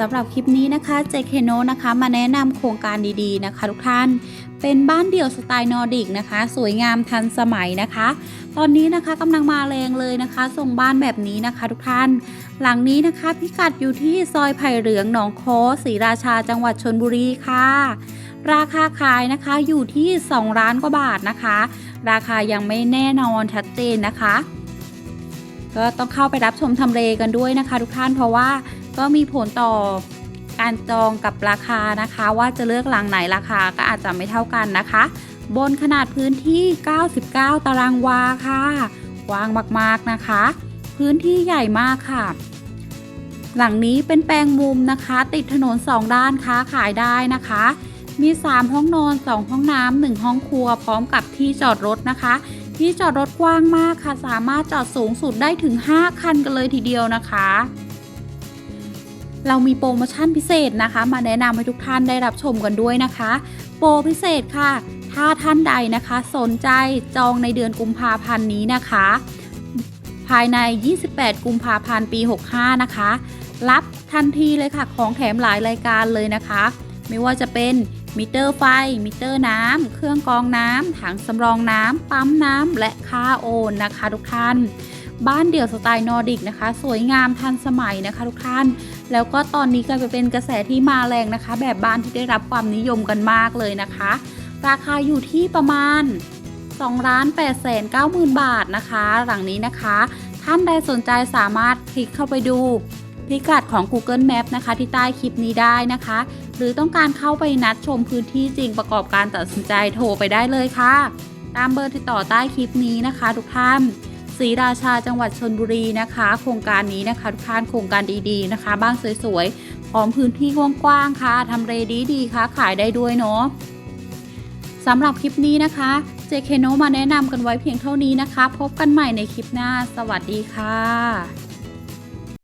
สำหรับคลิปนี้นะคะเจเคโนนะคะมาแนะนำโครงการดีๆนะคะทุกท่าน เป็นบ้านเดี่ยวสไตล์นอร์ดิกนะคะ สวยงามทันสมัยนะคะ ตอนนี้นะคะกำลังมาแรงเลยนะคะส่งบ้านแบบนี้นะคะ ทุกท่าน หลังนี้นะคะ พิกัดอยู่ที่ซอยไผ่เหลืองหนองโคศรีราชาจังหวัดชนบุรีค่ะ ราคาขายนะคะอยู่ที่ 2 ล้านกว่าบาทนะคะ ราคายังไม่แน่นอนชัดเจนนะคะก็ต้องเข้าไปรับชมทำเลกันด้วยนะคะ ทุกท่านเพราะว่า ก็มีผลต่อการจองกับราคานะคะ ว่าจะเลือกหลังไหนราคาก็อาจจะไม่เท่ากันนะคะ บนขนาดพื้นที่ 99 ตารางวาค่ะกว้างมากๆนะคะ พื้นที่ใหญ่มากค่ะ หลังนี้เป็นแปลงมุมนะคะ ติดถนน 2 ด้านค้าขายได้นะคะ มี 3 ห้องนอน 2 ห้องน้ำ1ห้องครัว พร้อมกับที่จอดรถนะคะ ที่จอดรถกว้างมากค่ะ สามารถจอดสูงสุดได้ถึง 5 คันกันเลยทีเดียวนะคะ เรามีโปรโมชั่นพิเศษนะคะ มาแนะนำให้ทุกท่านได้รับชมกันด้วยนะคะ โปรพิเศษค่ะ ถ้าท่านใดนะคะ สนใจจองในเดือนกุมภาพันธ์นี้นะคะ ภายใน 28 กุมภาพันธ์ปี 65 นะคะ รับทันทีเลยค่ะของแถมหลายรายการเลยนะคะ ไม่ว่าจะเป็นมิเตอร์ไฟ มิเตอร์น้ำ เครื่องกรองน้ำ ถังสำรองน้ำ ปั๊มน้ำ และค่าโอนนะคะทุกท่าน บ้านเดี่ยวสไตล์นอร์ดิกนะคะ สวยงามทันสมัยนะคะทุกท่าน แล้วก็ตอนนี้กลายเป็นกระแสที่มาแรงนะคะ แบบบ้านที่ได้รับความนิยมกันมากเลยนะคะ ราคาอยู่ที่ประมาณ2ล้าน8แสน9หมื่นบาทนะคะ หลังนี้นะคะ ท่านใดสนใจสามารถคลิกเข้าไปดูพิกัดของ Google Map นะคะที่ใต้คลิปนี้ได้นะคะ หรือต้องการเข้าไปนัดชมพื้นที่จริงประกอบการตัดสินใจโทรไปได้เลยค่ะ ตามเบอร์ติดต่อใต้คลิปนี้นะคะ ทุกท่าน ศรีราชาจังหวัดชนบุรีนะคะ โครงการนี้นะคะทุกท่านโครงการดีๆนะคะ บ้านสวยๆพร้อมพื้นที่กว้างๆค่ะทำเรดีๆค่ะขายได้ด้วยเนาะสำหรับคลิปนี้นะคะ เจเคโนมาแนะนำกันไว้เพียงเท่านี้นะคะ พบกันใหม่ในคลิปหน้า สวัสดีค่ะ